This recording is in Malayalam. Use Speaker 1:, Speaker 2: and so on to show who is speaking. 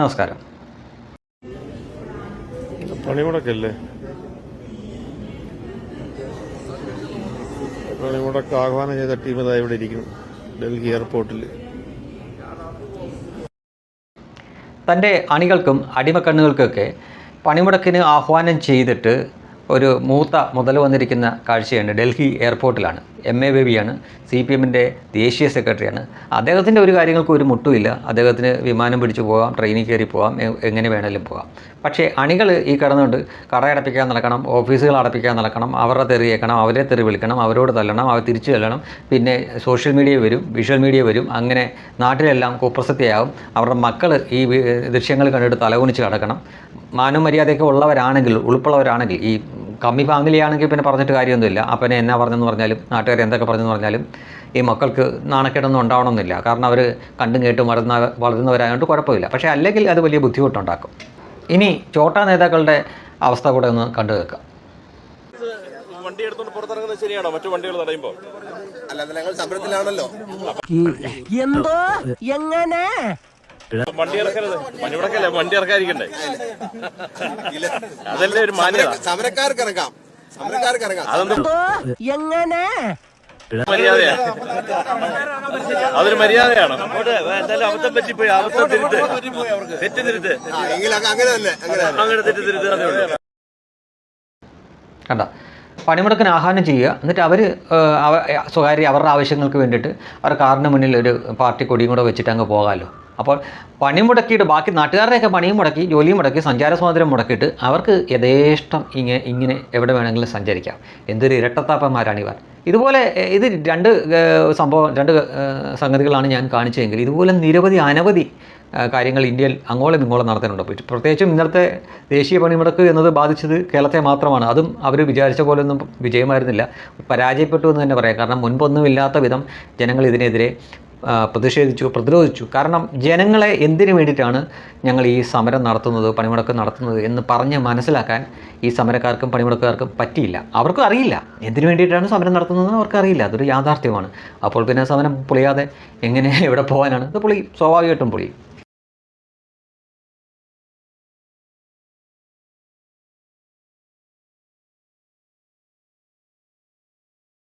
Speaker 1: നമസ്കാരം.
Speaker 2: പണിമുടക്കല്ലേ? പണിമുടക്ക് ആഹ്വാനം ചെയ്ത ടീം ഇതാ ഇവിടെ ഇരിക്കുന്നു ഡൽഹി എയർപോർട്ടിൽ
Speaker 1: തന്റെ അണികൾക്കും അടിമക്കണ്ണുകൾക്കൊക്കെ പണിമുടക്കിന് ആഹ്വാനം ചെയ്തിട്ട് ഒരു മൂത്ത മുതൽ വന്നിരിക്കുന്ന കാഴ്ചയുണ്ട് ഡൽഹി എയർപോർട്ടിലാണ് എം എ ബേബിയാണ് സി പി എമ്മിന്റെ ദേശീയ സെക്രട്ടറിയാണ് അദ്ദേഹത്തിന്റെ ഒരു കാര്യങ്ങൾക്ക് ഒരു മുട്ടുമില്ല. അദ്ദേഹത്തിന് വിമാനം പിടിച്ചു പോകാം ട്രെയിനിൽ കയറി പോകാം എങ്ങനെ വേണമെങ്കിലും പോകാം. പക്ഷേ അണികൾ ഈ കിടന്നുകൊണ്ട് കടയടപ്പിക്കാൻ നടക്കണം ഓഫീസുകൾ അടപ്പിക്കാൻ നടക്കണം അവരുടെ തെറിയേക്കണം അവരെ തെറി വിളിക്കണം അവരോട് തല്ലണം അവർ തിരിച്ചു തല്ലണം പിന്നെ സോഷ്യൽ മീഡിയ വരും വിഷ്വൽ മീഡിയ വരും. അങ്ങനെ നാട്ടിലെല്ലാം കുപ്രസക്തിയാകും അവരുടെ മക്കൾ ഈ ദൃശ്യങ്ങൾ കണ്ടിട്ട് തലകുണിച്ച് കിടക്കണം മാനവും മര്യാദയൊക്കെ ഉള്ളവരാണെങ്കിൽ ഉൾപ്പുള്ളവരാണെങ്കിൽ ഈ കമ്മി ഫാമിലിയാണെങ്കിൽ പിന്നെ പറഞ്ഞിട്ട് കാര്യമൊന്നുമില്ല. അപ്പനെ എന്നാ പറഞ്ഞെന്ന് പറഞ്ഞാലും നാട്ടുകാർ എന്തൊക്കെ പറഞ്ഞെന്ന് പറഞ്ഞാലും ഈ മക്കൾക്ക് നാണക്കേടൊന്നും ഉണ്ടാവണമെന്നില്ല. കാരണം അവർ കണ്ടും കേട്ടും വളർന്ന വളരുന്നവരായതുകൊണ്ട് കുഴപ്പമില്ല. പക്ഷേ അല്ലെങ്കിൽ അത് വലിയ ബുദ്ധിമുട്ടുണ്ടാക്കും. ഇനി ചോട്ടാ നേതാക്കളുടെ അവസ്ഥ കൂടെ ഒന്ന് കണ്ടു കേൾക്കാം.
Speaker 3: വണ്ടി എടുത്തോണ്ട് പുറത്തിറങ്ങുന്നത് ശരിയാണോ? മറ്റു വണ്ടികൾ തടയുമ്പോ?
Speaker 4: അല്ല ഞങ്ങൾ സമരത്തിലാണല്ലോ
Speaker 5: എന്തോ? എങ്ങനെ?
Speaker 3: വണ്ടി ഇറക്കരുത്. പണിമുടക്കല്ലേ വണ്ടി ഇറക്കാതിരിക്കണ്ടേ? അതല്ലേ ഒരു മാന്യത.
Speaker 4: സമരക്കാർക്ക് ഇറങ്ങാം. സമരക്കാർക്ക് ഇറങ്ങാം.
Speaker 3: അതെന്ത്
Speaker 5: എങ്ങനെ?
Speaker 3: മര്യാദയാ. അതൊരു മര്യാദയാണ്. എന്തായാലും അബദ്ധം പറ്റിപ്പോയി. അബദ്ധം തിരുത്ത്. തെറ്റ് തിരുത്ത്
Speaker 4: അങ്ങനെ
Speaker 3: തെറ്റ് തിരുത്ത് അതേ ഉള്ളൂ.
Speaker 1: കണ്ട? പണിമുടക്കിന് ആഹ്വാനം ചെയ്യുക. എന്നിട്ട് അവർ സ്വകാര്യ അവരുടെ ആവശ്യങ്ങൾക്ക് വേണ്ടിയിട്ട് അവർ കാറിന് മുന്നിൽ ഒരു പാർട്ടി കൊടിയും കൂടെ വെച്ചിട്ട് അങ്ങ് പോകാമല്ലോ അപ്പോൾ പണി മുടക്കിയിട്ട് ബാക്കി നാട്ടുകാരുടെയൊക്കെ പണിയും മുടക്കി ജോലിയും മുടക്കി സഞ്ചാര സ്വാതന്ത്ര്യം മുടക്കിയിട്ട് അവർക്ക് യഥേഷ്ടം ഇങ്ങനെ ഇങ്ങനെ എവിടെ വേണമെങ്കിലും സഞ്ചരിക്കാം. എന്തൊരു ഇരട്ടത്താപ്പന്മാരാണ് ഇവർ. ഇതുപോലെ ഇത് രണ്ട് സംഭവം രണ്ട് സംഗതികളാണ് ഞാൻ കാണിച്ചതെങ്കിൽ ഇതുപോലെ നിരവധി അനവധി കാര്യങ്ങൾ ഇന്ത്യയിൽ അങ്ങോളം ഇങ്ങോളം നടത്താനുണ്ട്. അപ്പോൾ പ്രത്യേകിച്ചും ഇന്നത്തെ ദേശീയ പണിമുടക്ക് എന്നത് ബാധിച്ചത് കേരളത്തെ മാത്രമാണ്. അതും അവർ വിചാരിച്ച പോലൊന്നും വിജയമായിരുന്നില്ല. പരാജയപ്പെട്ടു എന്ന് തന്നെ പറയാം. കാരണം മുൻപൊന്നുമില്ലാത്ത വിധം ജനങ്ങൾ ഇതിനെതിരെ പ്രതിഷേധിച്ചു പ്രതിരോധിച്ചു. കാരണം ജനങ്ങളെ എന്തിനു വേണ്ടിയിട്ടാണ് ഞങ്ങൾ ഈ സമരം നടത്തുന്നത് പണിമുടക്ക് നടത്തുന്നത് എന്ന് പറഞ്ഞ് മനസ്സിലാക്കാൻ ഈ സമരക്കാർക്കും പണിമുടക്കുകാർക്കും പറ്റിയില്ല. അവർക്കും അറിയില്ല. എന്തിനു വേണ്ടിയിട്ടാണ് സമരം നടത്തുന്നതെന്ന് അവർക്ക് അറിയില്ല. അതൊരു യാഥാർത്ഥ്യമാണ്. അപ്പോൾ പിന്നെ സമരം പൊളിയാതെ എങ്ങനെ എവിടെ പോകാനാണ്? ഇത് പൊളി. സ്വാഭാവികമായിട്ടും പൊളി.